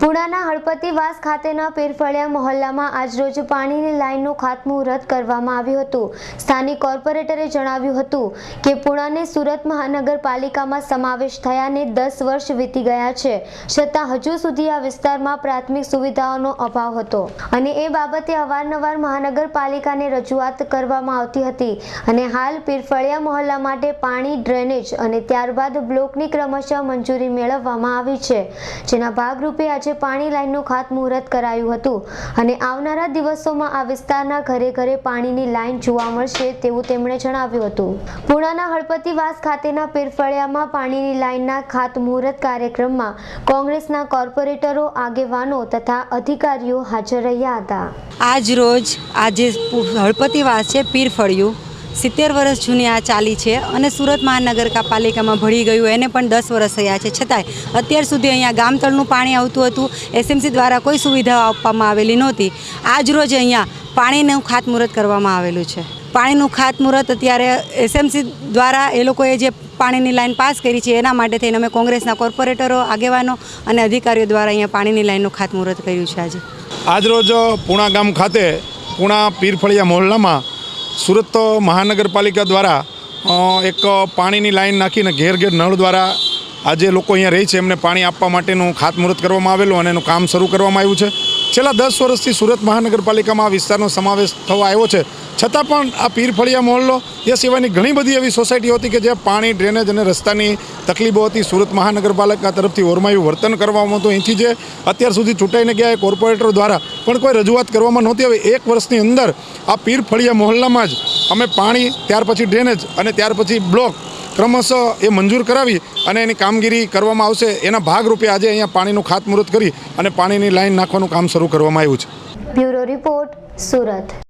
પુણાના હળપતિવાસ ખાતેના પીરફળિયા મહોલ્લામાં આજરોજ પાણીની લાઇનનું ખાતમુહૂર્ત કરવામાં આવ્યું હતું. સ્થાનિક કોર્પોરેટરે જણાવ્યું હતું કે, પુણાને સુરત મહાનગરપાલિકામાં સમાવેશ થયાને દસ વર્ષ વીતી ગયા છે, છતાં હજુ સુધી આ વિસ્તારમાં પ્રાથમિક સુવિધાઓનો અભાવ હતો અને એ બાબતે અવારનવાર મહાનગરપાલિકાને રજૂઆત કરવામાં આવતી હતી અને હાલ પીરફળિયા મહોલ્લા માટે પાણી, ડ્રેનેજ અને ત્યારબાદ બ્લોકની ક્રમશઃ મંજૂરી મેળવવામાં આવી છે. જેના ભાગરૂપે આજે પાણી લાઇનનું ખાતમુહૂર્ત કરાયું હતું અને આવનારા દિવસોમાં આ વિસ્તારના ઘરે ઘરે પાણીની લાઇન જોવા મળશે તેવું તેમણે જણાવ્યું હતું. પુણાના હળપતિવાસ ખાતેના પીરફળિયામાં પાણીની લાઇનના ખાતમુહૂર્ત કાર્યક્રમમાં કોંગ્રેસના કોર્પોરેટરો, આગેવાનો તથા અધિકારીઓ હાજર રહ્યા હતા. આજ રોજ આજે હળપતિવાસ છે પીર ફળિયું સિત્તેર વર્ષ જૂની આ ચાલી છે અને સુરત મહાનગરપાલિકામાં ભળી ગયું, એને પણ દસ વર્ષ થયા છે. છતાંય અત્યાર સુધી અહીંયા ગામતળનું પાણી આવતું હતું, એસએમસી દ્વારા કોઈ સુવિધાઓ આપવામાં આવેલી નહોતી. આજ રોજ અહીંયા પાણીનું ખાતમુહૂર્ત કરવામાં આવેલું છે. પાણીનું ખાતમુહૂર્ત અત્યારે એસએમસી દ્વારા એ લોકોએ જે પાણીની લાઈન પાસ કરી છે, એના માટે થઈને અમે કોંગ્રેસના કોર્પોરેટરો, આગેવાનો અને અધિકારીઓ દ્વારા અહીંયા પાણીની લાઈનનું ખાતમુહૂર્ત કર્યું છે આજે. આજરોજ પૂણા ગામ ખાતે પૂણા પીરફળિયા મોહલ્લામાં સુરત મહાનગરપાલિકા દ્વારા એક પાણીની લાઈન નાખીને ઘેર ઘેર નળ દ્વારા આજે લોકો અહીંયા રહે છે. એમને પાણી આપવા માટેનું ખાતમુહૂર્ત કરવામાં આવેલું અને એનું કામ શરૂ કરવામાં આવ્યું છે. છેલ્લા દસ વર્ષથી સુરત મહાનગરપાલિકામાં આ વિસ્તારનો સમાવેશ થવા આવ્યો છે. છતાં પણ આ પીરફળિયા મોહલ્લો એ સિવાયની ઘણી બધી એવી સોસાયટીઓ હતી કે જ્યાં પાણી, ડ્રેનેજ અને રસ્તાની તકલીફો હતી. સુરત મહાનગરપાલિકા તરફથી ઓરમાયું વર્તન કરવામાં હતું. અહીંથી જે અત્યાર સુધી ચૂંટાઈને ગયા એ કોર્પોરેટર દ્વારા પણ કોઈ રજૂઆત કરવામાં નહોતી હવે એક વર્ષની અંદર આ પીરફળિયા મોહલ્લામાં જ અમે પાણી, ત્યાર પછી ડ્રેનેજ અને ત્યાર પછી બ્લોક ક્રમશઃ એ મંજૂર કરાવી અને એની કામગીરી કરવામાં આવશે. એના ભાગરૂપે આજે અહીંયા પાણીનું ખાતમુહૂર્ત કરી અને પાણીની લાઈન નાખવાનું કામ શરૂ કરવામાં આવ્યું છે. Bureau report, Surat.